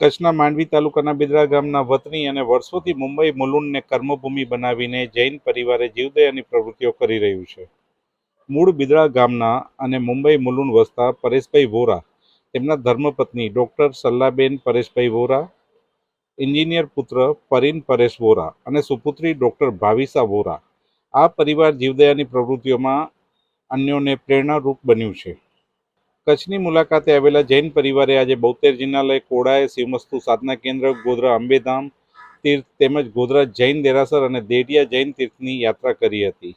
કચ્છના માંડવી તાલુકાના બિદરા ગામના વતની અને વર્ષોથી મુંબઈ મુલુંડને કર્મભૂમિ બનાવીને જૈન પરિવારે જીવદયાની પ્રવૃત્તિઓ કરી રહ્યું છે. મૂળ બિદરા ગામના અને મુંબઈ મુલુંડ વસતા પરેશભાઈ વોરા, તેમના ધર્મપત્ની ડૉક્ટર સલ્લાબેન પરેશભાઈ વોરા, એન્જિનિયર પુત્ર પરીન પરેશ વોરા અને સુપુત્રી ડૉક્ટર ભાવિસા વોરા આ પરિવાર જીવદયાની પ્રવૃત્તિઓમાં અન્યોને પ્રેરણારૂપ બન્યું છે. કચ્છની મુલાકાતે આવેલા જૈન પરિવારે આજે બોતેર જિનાલય કોડાએ શિવમસ્તુ, સાધના કેન્દ્ર, ગોધરા અંબેધામ તીર્થ તેમજ ગોધરા જૈન દેરાસર અને દેડિયા જૈન તીર્થની યાત્રા કરી હતી.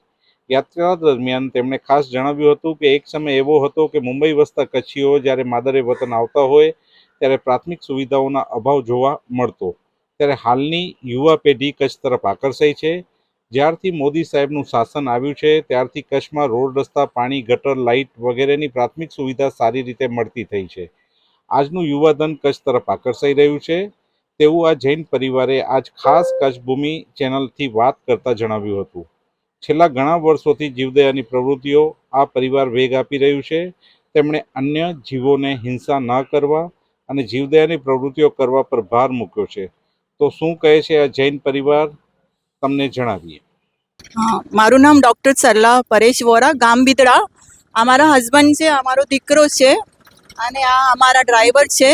યાત્રા દરમિયાન તેમણે ખાસ જણાવ્યું હતું કે એક સમય એવો હતો કે મુંબઈ વસતા કચ્છીઓ જ્યારે માદરે વતન આવતા હોય ત્યારે પ્રાથમિક સુવિધાઓના અભાવ જોવા મળતો. ત્યારે હાલની યુવા પેઢી કચ્છ તરફ આકર્ષાઈ છે. જ્યારથી મોદી સાહેબનું શાસન આવ્યું છે, ત્યારથી કચ્છમાં રોડ રસ્તા, પાણી, ગટર, લાઇટ વગેરેની પ્રાથમિક સુવિધા સારી રીતે મળતી થઈ છે. આજનું યુવાધન કચ્છ તરફ આકર્ષાઈ રહ્યું છે. તેવું આ જૈન પરિવારે આજ ખાસ કચ્છ ભૂમિ ચેનલથી વાત કરતા જણાવ્યું હતું. છેલ્લા ઘણા વર્ષોથી જીવદયાની પ્રવૃત્તિઓ આ પરિવાર વેગ આપી રહ્યું છે. તેમણે અન્ય જીવોને હિંસા ન કરવા અને જીવદયાની પ્રવૃત્તિઓ કરવા પર ભાર મૂક્યો છે. તો શું કહે છે આ જૈન પરિવાર? તમને જણાવીએ. મારું નામ ડૉક્ટર સરલા પરેશ વોરા, ગામ બિદડા. અમારા હસબન્ડ છે અમારો દીકરો છે, અને આ અમારા ડ્રાઈવર છે.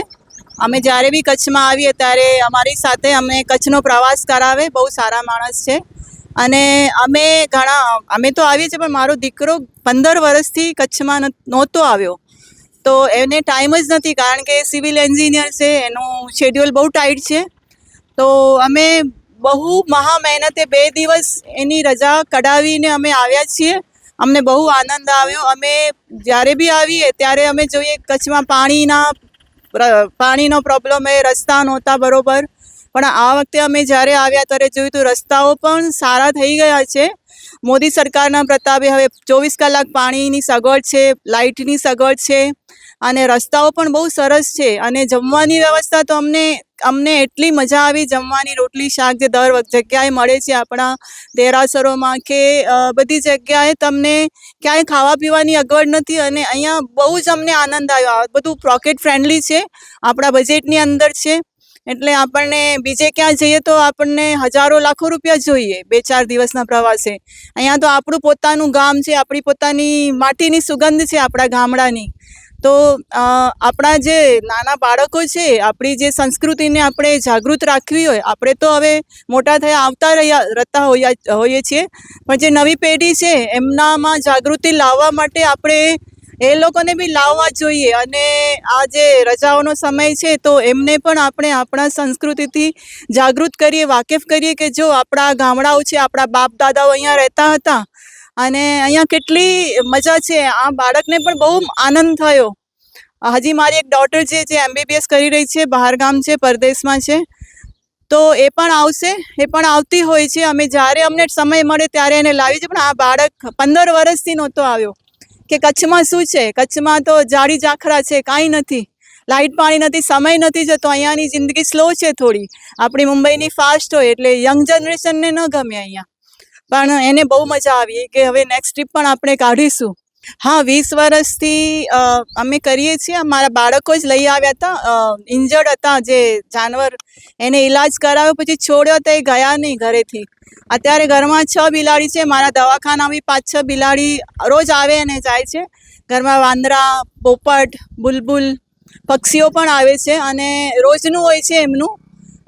અમે જ્યારે બી કચ્છમાં આવીએ ત્યારે અમારી સાથે અમને કચ્છનો પ્રવાસ કરાવે, બહુ સારા માણસ છે. અને અમે ઘણા, અમે તો આવીએ છીએ, પણ મારો દીકરો પંદર વર્ષથી કચ્છમાં નહોતો આવ્યો. તો એને ટાઈમ જ નથી, કારણ કે સિવિલ એન્જિનિયર છે, એનું શેડ્યુલ બહુ ટાઈટ છે. તો અમે બહુ મહા મહેનતે બે દિવસ એની રજા કઢાવીને અમે આવ્યા છીએ. અમને બહુ આનંદ આવ્યો. અમે જ્યારે બી આવીએ ત્યારે અમે જોઈએ કચ્છમાં પાણીના પાણીનો પ્રોબ્લેમ એ, રસ્તા નહોતા બરોબર. પણ આ વખતે અમે જ્યારે આવ્યા ત્યારે જોયું તો રસ્તાઓ પણ સારા થઈ ગયા છે. મોદી સરકારના પ્રતાપે હવે ચોવીસ કલાક પાણીની સગવડ છે, લાઇટની સગવડ છે. અને રસ્તાઓ પણ બહુ સરસ છે અને જમવાની વ્યવસ્થા તો અમને અમને એટલી મજા આવી જમવાની રોટલી, શાક જે દર જગ્યાએ મળે છે આપણા દેરાસરોમાં કે બધી જગ્યાએ તમને ક્યાંય ખાવા પીવાની અગવડ નથી અને અહીંયા બહુ જ અમને આનંદ આવ્યો. બધું પોકેટ ફ્રેન્ડલી છે, આપણા બજેટની અંદર છે. એટલે આપણને બીજે ક્યાં જઈએ તો આપણને હજારો, લાખો રૂપિયા જોઈએ બે ચાર દિવસના પ્રવાસે. અહીંયા તો આપણું પોતાનું ગામ છે, આપણી પોતાની માટીની સુગંધ છે આપણા ગામડાની. તો આપણા જે નાના બાળકો છે, આપણી જે સંસ્કૃતિને આપણે જાગૃત રાખવી હોય, આપણે તો હવે મોટા થયા આવતા રહ્યા, રહેતા હોઈએ હોઈએ છીએ. પણ જે નવી પેઢી છે, એમનામાં જાગૃતિ લાવવા માટે આપણે એ લોકોને બી લાવવા જોઈએ. અને આ જે રજાઓનો સમય છે, તો એમને પણ આપણે આપણા સંસ્કૃતિથી જાગૃત કરીએ, વાકેફ કરીએ કે જો આપણા ગામડાઓ છે, આપણા બાપ દાદાઓ અહીંયા રહેતા હતા અને અહીંયા કેટલી મજા છે. આ બાળકને પણ બહુ આનંદ થયો. હજી, મારી એક ડોટર છે, જે એમબીબીએસ કરી રહી છે, બહાર ગામ છે, પરદેશમાં છે. તો એ પણ આવશે, એ પણ આવતી હોય છે. અમે જ્યારે અમને સમય મળે ત્યારે એને લાવી છે પણ આ બાળક પંદર વર્ષથી નહોતો આવ્યો. કે કચ્છમાં શું છે? કચ્છમાં તો જાડી જાખરા છે, કાંઈ નથી. લાઇટ પાણી નથી, સમય નથી જતો. અહીંયાની જિંદગી સ્લો છે થોડી. આપણી મુંબઈની ફાસ્ટ હોય એટલે યંગ જનરેશનને ન ગમે અહીંયા. પણ એને બહુ મજા આવી કે હવે નેક્સ્ટ ટ્રીપ પણ આપણે કાઢીશું. હા, વીસ વર્ષથી અમે કરીએ છીએ. મારા બાળકો જ લઈ આવ્યા હતા. ઇન્જર્ડ હતા જે જાનવર. એને ઈલાજ કરાવ્યો, પછી છોડ્યો તો એ ગયા નહીં ઘરેથી. અત્યારે ઘરમાં છ બિલાડી છે. મારા દવાખાના બી પાંચ છ બિલાડી રોજ આવે અને જાય છે. ઘરમાં વાંદરા, પોપટ, બુલબુલ, પક્ષીઓ પણ આવે છે અને રોજનું હોય છે એમનું.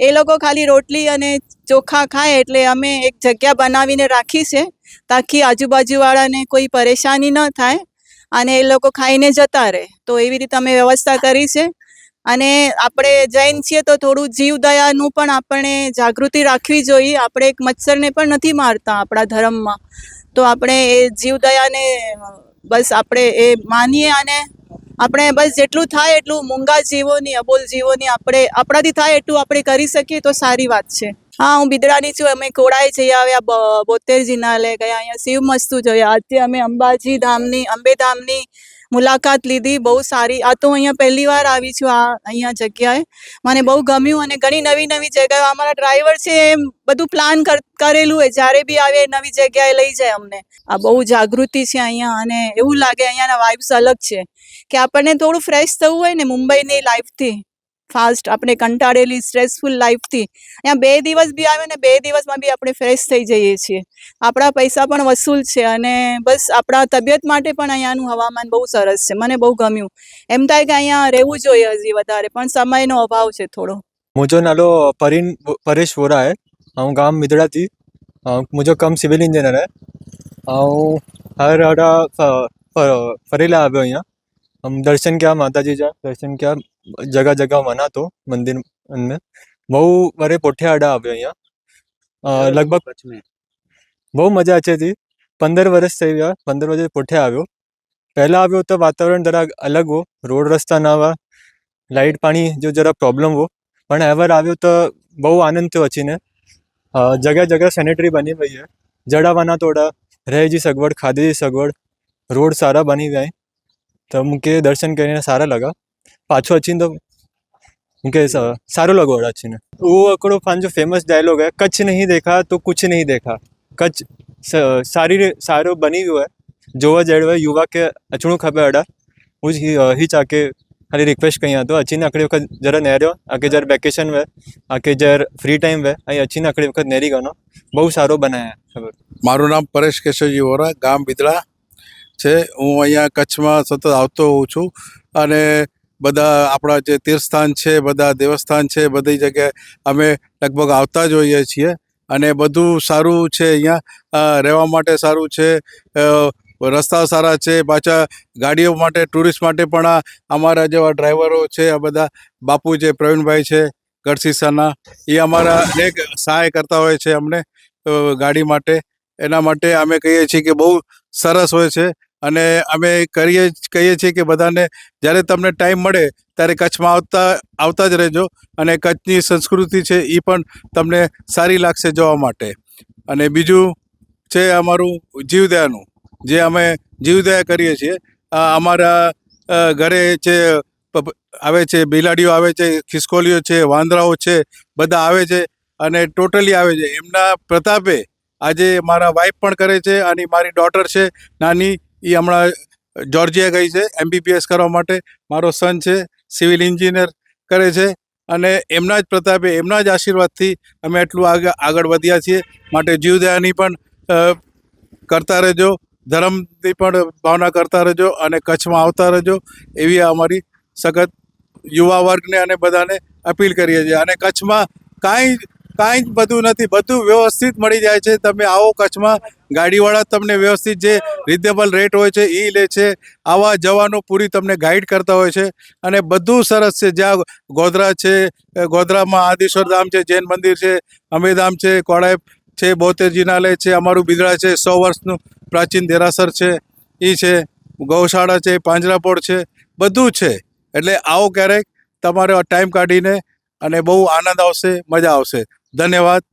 એ લોકો ખાલી રોટલી અને ચોખા ખાય એટલે અમે એક જગ્યા બનાવીને રાખી છે, તાકી આજુબાજુવાળાને કોઈ પરેશાની ન થાય અને એ લોકો ખાઈને જતા રહે. તો એવી રીતે અમે વ્યવસ્થા કરી છે. અને આપણે જૈન છીએ તો થોડું જીવદયાનું પણ આપણે જાગૃતિ રાખવી જોઈએ. આપણે એક મચ્છરને પણ નથી મારતા આપણા ધર્મમાં. તો આપણે એ જીવદયાને બસ આપણે એ માનીએ અને આપણે બસ જેટલું થાય એટલું મૂંગા જીવોની, અબોલ જીવોની આપણે, આપણાથી થાય એટલું આપણે કરી શકીએ તો સારી વાત છે. હા, હું બિદડાની છું, અમે કોડાએ જઈ આવ્યા બોતેર જિનાલય ગયા, અહીંયા શિવ મસ્તુ જોયા. આજે અમે અંબાજી ધામની, અંબે ધામની મુલાકાત લીધી, બહુ સારી. આ તો અહીંયા પહેલી વાર આવી છું આ અહીંયા જગ્યાએ. મને બહુ ગમ્યું અને ઘણી નવી નવી જગ્યાએ અમારા ડ્રાઈવર છે એમ બધું પ્લાન કરેલું હોય જ્યારે બી આવે નવી જગ્યાએ લઈ જાય અમને. આ બહુ જાગૃતિ છે અહીંયા અને એવું લાગે અહીંયાના વાઇબ્સ અલગ છે. કે આપણને થોડું ફ્રેશ થવું હોય ને મુંબઈની લાઈફથી ફાસ્ટ આપણે કંટાળેલી સ્ટ્રેસફુલ લાઈફથી અહીંયા બે દિવસ બી આવે ને બે દિવસમાં બી આપણે ફ્રેશ થઈ જઈએ છીએ આપણા પૈસા પણ વસૂલ છે અને બસ આપણા તબિયત માટે પણ અહીંયાનું હવામાન બહુ સરસ છે મને બહુ ગમ્યું એમ થાય કે અહીંયા રહેવું જોઈએ હજી વધારે પણ સમયનો અભાવ છે થોડો मुंहिंजो नालो परीन परेश वोरा आहे ऐं गाम मिदड़ा थी ऐं मुंहिंजो कमु सिविल इंजीनियर आहे ऐं हर ॾाढा फ- फ- फरेला આવ્યો અહીંયા हम दर्शन किया माता जी जा दर्शन किया जगह જગા बना तो मंदिर में બહુ બરે પોઠિયાડા આવ્યો અહીંયા. લગભગ બહુ મજા છે હતી. પંદર વર્ષ થઈ ગયા. પંદર વર્ષે પોઠિયા આવ્યો. પહેલાં આવ્યો તો વાતાવરણ જરા અલગ હો. રોડ રસ્તા ના આવા. લાઇટ પાણી જો જરા પ્રોબ્લેમ હો. પણ એવર આવ્યો તો બહુ આનંદ થયો અચીને જગ્યા જગ્યા સેનેટરી બની ગઈ છે. જડાવાના તોડા રહેજી સગવડ ખાધીજી સગવડ રોડ સારા બની જાય. તો મૂકે દર્શન કરીને સારા લગા. પાછો અચીને તો મૂકે સ- સારું લગો અચીને वो हिकिड़ो पंहिंजो फेमस डायलॉग है कच्छ नहीं देखा तो कुछ नहीं देखा कच्छ स- सारी रे- सारो बनी वियो है જોવા જડવે યુવા કે અચણું ખબર અડા હું જ હી- હી ચાકે ખાલી રિક્વેસ્ટ કઈ હતો અચીને આકડી વખત જરા નેર્યો આકે જ્યારે વેકેશન વે આકે જ્યારે ફ્રી ટાઈમ વે અહીં અચીને આકડી વખત નેરી ગયો બહુ સારો બનાયા ખબર મારું નામ પરેશ કેશવજી વોરા ગામ બિદડા છે હું અહીંયા કચ્છમાં સતત આવતો હોઉં છું અને બધા આપણા જે તીર્થસ્થાન છે, બધા દેવસ્થાન છે, બધી જગ્યાએ અમે લગભગ આવતા જ હોઈએ છીએ. અને બધું સારું છે અહીંયા. રહેવા માટે સારું છે. રસ્તા સારા છે. પાછા ગાડીઓ માટે, ટુરિસ્ટ માટે પણ અમારા જેવા ડ્રાઈવરો છે, આ બધા બાપુ છે પ્રવીણભાઈ છે, ગઢસીસાના, એ અમારા અનેક સહાય કરતા હોય છે અમને ગાડી માટે. એના માટે અમે કહીએ છીએ કે બહુ સરસ હોય છે. અને અમે કરીએ કહીએ છીએ કે બધાને જ્યારે તમને ટાઈમ મળે ત્યારે કચ્છમાં આવતા આવતા જ રહેજો અને કચ્છની સંસ્કૃતિ છે એ પણ તમને સારી લાગશે જોવા માટે. અને બીજું છે અમારું જીવદયાનું, જે અમે જીવદયા કરીએ છીએ. અમારા ઘરે જે આવે છે, બિલાડીઓ આવે છે, ખિસકોલીઓ છે, વાંદરાઓ છે, બધા આવે છે અને ટોટલી આવે છે. એમના પ્રતાપે આજે મારા વાઈફ પણ કરે છે અને મારી ડોટર છે. નાની એ હમણાં જોર્જિયા ગઈ છે એમબીબીએસ કરવા માટે. મારો સન છે સિવિલ એન્જિનિયર કરે છે અને એમના જ પ્રતાપે, એમના જ આશીર્વાદથી અમે એટલું આગળ આગળ વધ્યા છીએ. માટે જીવદયાની પણ કરતા રહેજો, ધર્મની પણ ભાવના કરતા રહેજો અને કચ્છમાં આવતા રહેજો એવી અમારી સખત યુવા વર્ગને અને બધાને અપીલ કરીએ છીએ. અને કચ્છમાં કાંઈ કાંઈ જ બધું નથી. બધું વ્યવસ્થિત મળી જાય છે. તમે આવો કચ્છમાં. ગાડીવાળા તમને વ્યવસ્થિત જે રિઝનેબલ રેટ હોય છે એ લે છે. આવા જવાનો પૂરી તમને ગાઈડ કરતા હોય છે. અને બધું સરસ છે. જ્યાં ગોધરા છે ગોધરામાં આદિશ્વર ધામ છે, જૈન મંદિર છે અમેધામ છે કોડાય છે બોતેર જિનાલય છે, અમારું બિદડા છે, સો વર્ષનું પ્રાચીન દેરાસર છે એ છે, ગૌશાળા છે, પાંજરાપોળ છે, બધું છે. એટલે આવો ક્યારેક તમારો ટાઈમ કાઢીને અને બહુ આનંદ આવશે મજા આવશે. ધન્યવાદ.